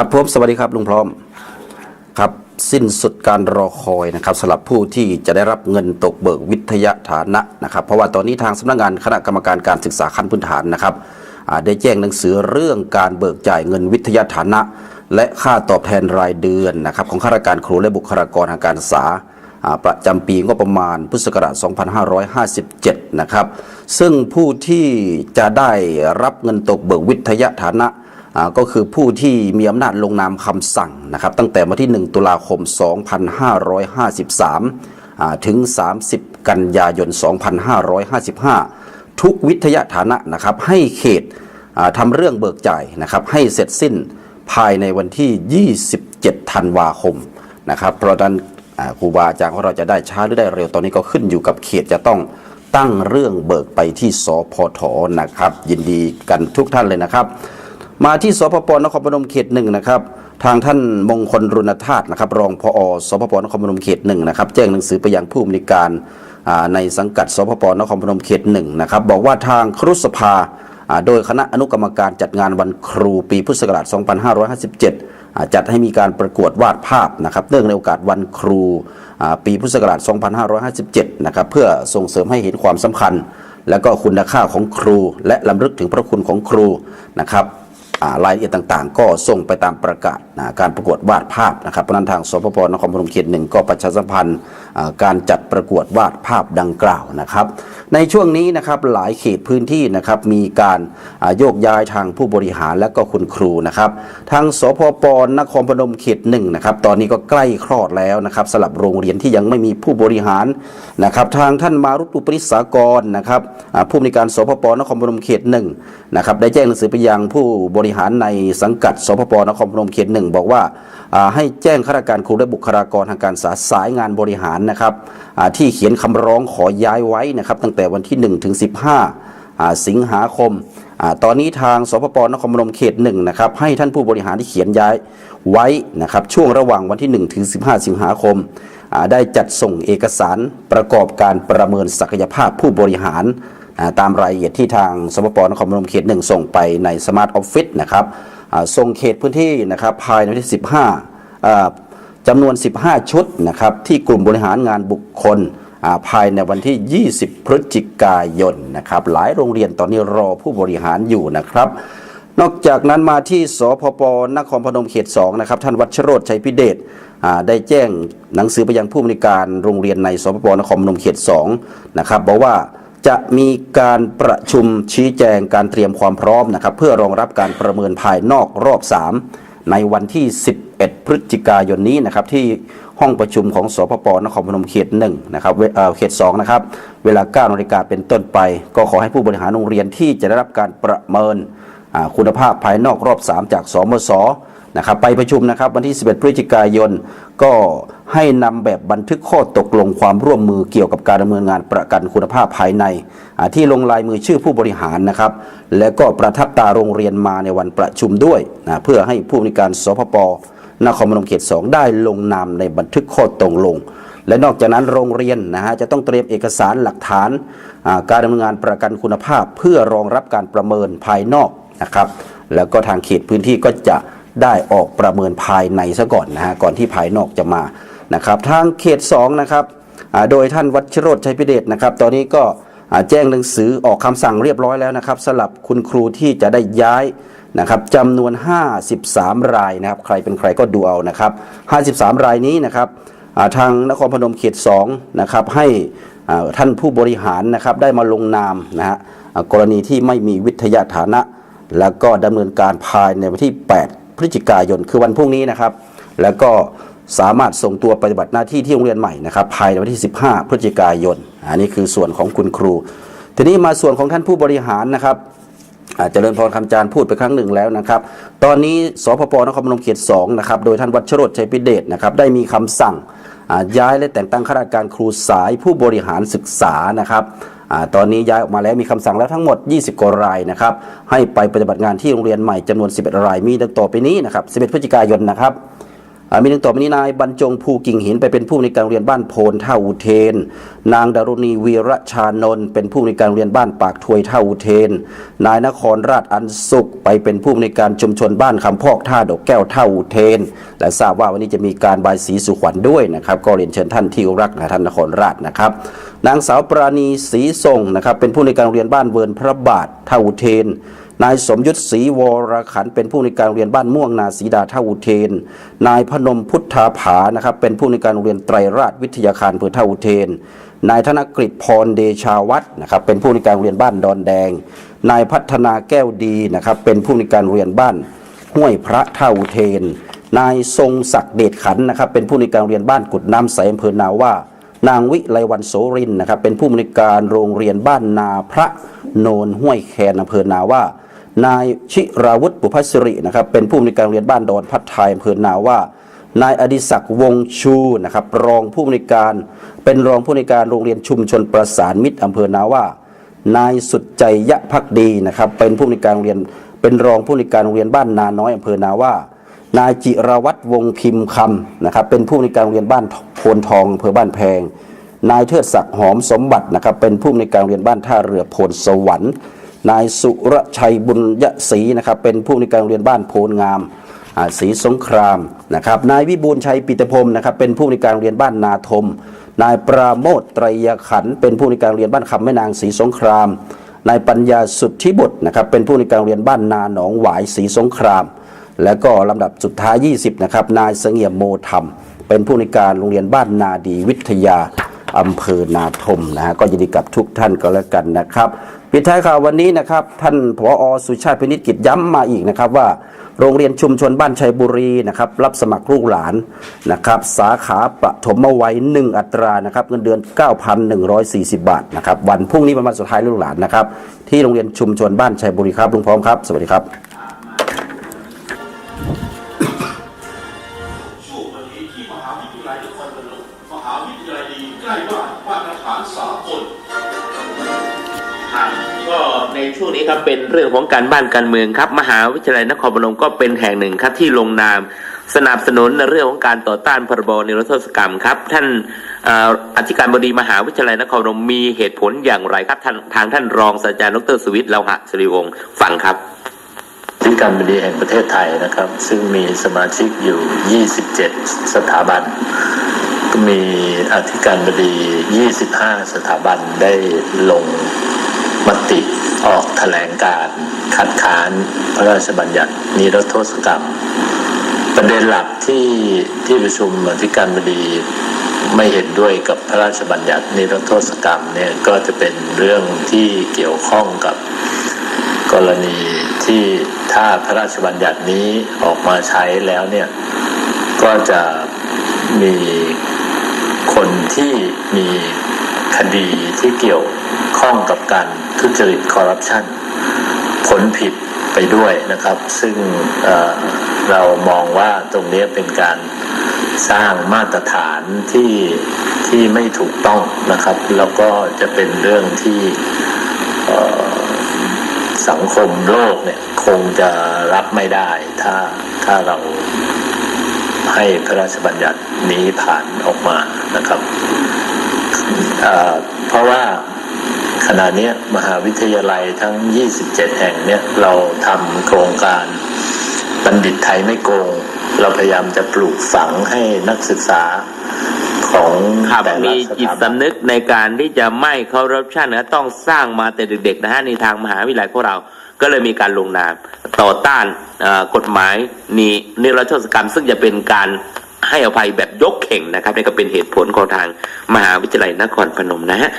ครับผมสวัสดีครับลุงพร้อมครับสิ้นสุดการรอคอยนะครับสำหรับผู้ที่จะได้รับเงินตกเบิกวิทยาฐานะนะครับ เพราะว่าตอนนี้ทางสำนักงานคณะกรรมการการศึกษาขั้นพื้นฐานนะครับได้แจ้งหนังสือเรื่องการเบิกจ่ายเงินวิทยาฐานะ และค่าตอบแทนรายเดือนนะครับของข้าราชการครูและบุคลากรทางการศึกษาประจำปีงบประมาณพุทธศักราช 2557 นะครับ ซึ่งผู้ที่จะได้รับเงินตกเบิกวิทยาฐานะ ก็คือผู้ที่มีอำนาจลงนามคำสั่งนะครับตั้งแต่วันที่ 1 ตุลาคม 2553อ่าถึง 30 กันยายน 2555 ทุกวิทยาฐานะนะครับให้เขตทำเรื่องเบิกจ่ายนะครับให้เสร็จสิ้นภายในวันที่ 27 ธันวาคมนะครับเพราะนั้นครูบาอาจารย์ของเราจะได้ช้าหรือได้เร็วตอนนี้ก็ขึ้นอยู่กับเขตจะต้องตั้งเรื่องเบิกไปที่สพทนะครับ ยินดีกันทุกท่านเลยนะครับ มาที่สพปนครพนมเขตหนึ่งนะครับ ทางท่านมงคลรุณธาตุนะครับ รองพอสพปนครพนมเขตหนึ่งนะครับ แจ้งหนังสือไปยังผู้อำนวยการในสังกัดสพปนครพนมเขตหนึ่งนะครับ บอกว่าทางครุสภาโดยคณะอนุกรรมการจัดงานวันครูปีพุทธศักราช 2557 จัดให้มีการประกวดวาดภาพนะครับเนื่องในโอกาสวันครูปีพุทธศักราช 2557 นะครับเพื่อส่งเสริมให้เห็นความสำคัญ และก็คุณค่าของครู และลำลึกถึงพระคุณของครูนะครับ รายละเอียดต่างๆ ก็ส่งไปตามประกาศการประกวดวาดภาพนะครับเพราะนั้นทางสพปนครพนมเขตหนึ่งก็ประชาสัมพันธ์การจัดประกวดวาดภาพดังกล่าวนะครับ ในช่วงนี้นะครับหลายเขตพื้นที่นะครับมีการโยกย้ายทางผู้บริหารและก็คุณครูนะครับ ทางสพปนครพนมเขตหนึ่งนะครับตอนนี้ก็ใกล้คลอดแล้วนะครับสำหรับโรงเรียนที่ยังไม่มีผู้บริหารนะครับทางท่านมารุตุปริสากรนะครับผู้อำนการสพปนครพนมเขตหนึ่งนะครับได้แจ้งหนังสือไปยังผู้บริริหารในสังกัดสพปนครพนมเขตหนึ่งบอกว่าให้แจ้งข้าราชการครูและบุคลากรทางการศึกษาสายงานบริหารนะครับที่เขียนคำร้องขอย้ายไว้นะครับตั้งแต่วันที่1ถึง15อ่าสิงหาคมอตอนนี้ทางสพปนครพนมเขตหนึ่งนะครับให้ท่านผู้บริหารที่เขียนย้ายไว้นะครับช่วงระหว่างวันที่1ถึง15 สิงหาคมได้จัดส่งเอกสารประกอบการประเมินศักยภาพผู้บริหาร ตามรายละเอียดที่ทางสพปนครพนมเขตหนึ่งส่งไปในสมาร์ทออฟฟิศนะครับส่งเขตพื้นที่นะครับภายในวันที่ 15อ่าจำนวน 15 ชุดนะครับที่กลุ่มบริหารงานบุคคลาภายในวันที่ 20 พฤศจิกายนนะครับหลายโรงเรียนตอนนี้รอผู้บริหารอยู่นะครับ นอกจากนั้นมาที่สพปนครพนมเขต2นะครับท่านวัชโรธชัยพิเดชได้แจ้งหนังสือไปยังผู้บริการโรงเรียนในสพปนครพนมเขต2นะครับบอกว่า จะมีการประชุมชี้แจงการเตรียมความพร้อมนะครับเพื่อรองรับการประเมินภายนอกรอบ 3 ในวันที่ 11 พฤศจิกายนนี้นะครับที่ห้องประชุมของสพปนครพนมเขตหนึ่งนะครับเเอ่อเขต2นะครับเวลา9นาฬิกาเป็นต้นไป ก็ขอให้ผู้บริหารโรงเรียนที่จะได้รับการประเมินคุณภาพภายนอกรอบ 3 จากสมศ นะครับไปประชุมนะครับวันที่ 11 พฤศจิกายน ก็ให้นำแบบบันทึกข้อตกลงความร่วมมือเกี่ยวกับการดำเนินงานประกันคุณภาพภายใน ที่ลงลายมือชื่อผู้บริหารนะครับ และก็ประทับตาโรงเรียนมาในวันประชุมด้วยนะเพื่อให้ผู้บริการสพปนครพนมเขต 2 ได้ลงนามในบันทึกข้อตกลง และนอกจากนั้นโรงเรียนนะฮะจะต้องเตรียมเอกสารหลักฐานการดำเนินงานประกันคุณภาพ เพื่อรองรับการประเมินภายนอกนะครับ แล้วก็ทางเขตพื้นที่ก็จะ ได้ออกประเมินภายในซะก่อนนะฮะก่อนที่ภายนอกจะมานะครับทางเขต2นะครับโดยท่านวัชโรธชัยพิเดชนะครับ ตอนนี้ก็แจ้งหนังสือออกคำสั่งเรียบร้อยแล้วนะครับสำหรับคุณครูที่จะได้ย้ายนะครับจำนวน 53 รายนะครับ ใครเป็นใครก็ดูเอานะครับ 53 รายนี้นะครับทางนครพนมเขต2นะครับให้ท่านผู้บริหารนะครับได้มาลงนามนะฮะกรณีที่ไม่มีวิทยาฐานะ แล้วก็ดำเนินการภายในวันที่ 8 พฤศจิกายนคือวันพรุ่งนี้นะครับ แล้วก็สามารถส่งตัวปฏิบัติหน้าที่ที่โรงเรียนใหม่นะครับภายในวันที่ 15 พฤศจิกายนอันนี้คือส่วนของคุณครู ทีนี้มาส่วนของท่านผู้บริหารนะครับอาจจะเริญพรคำจารย์พูดไปครั้งหนึ่งแล้วนะครับ ตอนนี้สพปนครพนมเขต2นะครับโดยท่านวัชโรธชัยพิเดชนะครับได้มีคำสั่งย้ายและแต่งตั้งข้าราชการครูสายผู้บริหารศึกษานะครับ ตอนนี้ย้ายออกมาแล้วมีคำสั่งแล้วทั้งหมด 20 กว่ารายนะครับ ให้ไปปฏิบัติงานที่โรงเรียนใหม่จำนวน 11 รายมีดังต่อไปนี้นะครับ 11 พฤศจิกายนนะครับ มีดังต่อไปนี้นายบรรจงภูกิ่งหินไปเป็นผู้ในการเรียนบ้านโพนท่าอุเทน นางดารุณีวีระชานนท์เป็นผู้ในการเรียนบ้านปากทวยท่าอุเทน นายนครราชอันสุขไปเป็นผู้ในการชุมชนบ้านคำพอกท่าดอกแก้วท่าอุเทน และทราบว่าวันนี้จะมีการบายสีสุขวัญด้วยนะครับ ก็เรียนเชิญท่านที่รักนะท่านนครราชนะครับ นางสาวปราณีศรีทรงนะครับเป็นผู้ในการเรียนบ้านเวิร์นพระบาทท่าอุเทน นายสมยุทธศรีวรขันเป็นผู้ในการเรียนบ้านม่วงนาศีดาท่าอุเทน นายพนมพุทธาผานะครับเป็นผู้ในการเรียนไตรราชวิทยาคารอำเภอท่าอุเทน นายธนกฤษพรเดชาวัฒน์นะครับเป็นผู้ในการเรียนบ้านดอนแดง นายพัฒนาแก้วดีนะครับเป็นผู้ในการเรียนบ้านห้วยพระท่าอุเทน นายทรงศักดิ์เดชขันนะครับเป็นผู้ในการเรียนบ้านกุดน้ำใสอำเภอนาว่านางวิไลวันโสรินนะครับเป็นผู้อำนวยการโรงเรียนบ้านนาพระโนนห้วยแคนอำเภอนาว่า นายชิราวุฒิปุพสิรินะครับเป็นผู้อำนวยการโรงเรียนบ้านดอนพัฒไทยอำเภอนาว่านายอดิศักดิ์วงชูนะครับรองผู้อำนวยการ เป็นรองผู้อำนวยการโรงเรียนชุมชนประสานมิตรอำเภอนาว่านายสุดใจยะพักดีนะครับเป็นผู้อำนวยการโรงเรียนเป็นรองผู้อำนวยการโรงเรียนบ้านนาน้อยอำเภอนาว่านายจิรวัตรวงพิมพ์คำนะครับเป็นผู้อำนวยการโรงเรียนบ้านโพนทองอำเภอบ้านแพง นายเทิดศักดิ์หอมสมบัตินะครับเป็นผู้อำนวยการโรงเรียนบ้านท่าเรือโพนสวรรค์ นายสุรชัยบุญยศรีนะครับเป็นผู้อำนการโรงเรียนบ้านโพนงามศรีสงครามนะครับนายวิบูลชัยปิตพรมนะครับเป็นผู้อำนการโรงเรียนบ้านนาทม นายปราโมทไตรยขันเป็นผู้อำนการโรงเรียนบ้านคำแม่นางศรีสงคราม นายปัญญาสุทธิบุตรนะครับเป็นผู้อำนการโรงเรียนบ้านนาหนองหวายศรีสงคราม แล้วก็ลำดับสุดท้าย 20นะครับนายเสงี่ยมโมธรรม เป็นผู้ในการโรงเรียนบ้านนาดีวิทยาอำเภอนาทมนะฮะก็ยินดีกับทุกท่านก็แล้วกันนะครับ ปิดท้ายข่าววันนี้นะครับ ท่านผอสุชาติพินิจกิจย้ำมาอีกนะครับว่าโรงเรียนชุมชนบ้านชัยบุรีนะครับรับสมัครลูกหลานนะครับ สาขาปฐมวัยหนึ่งอัตรานะครับเงินเดือน 9,140 บาทนะครับวันพรุ่งนี้เป็นวันสุดท้ายลูกหลานนะครับ ที่โรงเรียนชุมชนบ้านชัยบุรีครับลุงพร้อมครับ สวัสดีครับช่วงนี้ที่มหาวิทยาลัยนครพนมมหาวิทยาลัยดีใกล้บ้านมาตรฐานสากล ในช่วงนี้ครับเป็นเรื่องของการบ้านการเมืองครับ มหาวิทยาลัยนครพนมก็เป็นแห่งหนึ่งครับที่ลงนาม สนับสนุนในเรื่องของการต่อต้านพรบนิรโทษกรรมครับ ท่านอออธิการบดีมหาวิทยาลัยนครพนมมีเหตุผลอย่างไรครับทาทางท่านรองศาสตราจารย์ดรสุวิทย์เลาหะสิริวงศ์ฟังครับที่การบดีแห่งประเทศไทยนะครับ ซึ่งมีสมาชิกอยู่ 27 สถาบันก็มีอธิการบดี 25 สถาบันได้ลง มติออกแถลงการณ์คัดค้านพระราชบัญญัตินิรโทษกรรม ประเด็นหลักที่ที่ประชุมอธิการบดีไม่เห็นด้วยกับพระราชบัญญัตินิรโทษกรรมเนี่ยก็จะเป็นเรื่องที่เกี่ยวข้องกับกรณีที่ถ้าพระราชบัญญัตินี้ออกมาใช้แล้วเนี่ยก็จะมีคนที่มีคดี ที่เกี่ยวข้องกับการทุจริตคอร์รัปชันผลผิดไปด้วยนะครับ ซึ่งเเรามองว่าตรงนี้เป็นการสร้างมาตรฐานที่ที่ไม่ถูกต้องนะครับ แล้วก็จะเป็นเรื่องที่สังคมโลกเนี่ยคงจะรับไม่ได้ ถ้าถ้าเราให้พระราชบัญญัตินี้ผ่านออกมานะครับ ราะว่าขณะเนี้ยมหาวิทยาลัยทั้ง 27 แห่งเนี่ยเราทำโครงการบัณฑิตไทยไม่โกง เราพยายามจะปลูกฝังให้นักศึกษาของครับแต่ละมีสจิตถาบันสำนึกในการที่จะไม่เคารพชันนะต้องสร้างมาแต่เด็กๆนะฮะในทางมหาวิทยาลัยของเรา ก็เลยมีการลงนามต่อต้านเอ่อกฎหมายนีนิรโทษกรรม ซึ่งจะเป็นการ ให้อภัยแบบยกเข่งนะครับนี่ก็เป็นเหตุผลของทางมหาวิทยาลัยนครพนมนะฮะ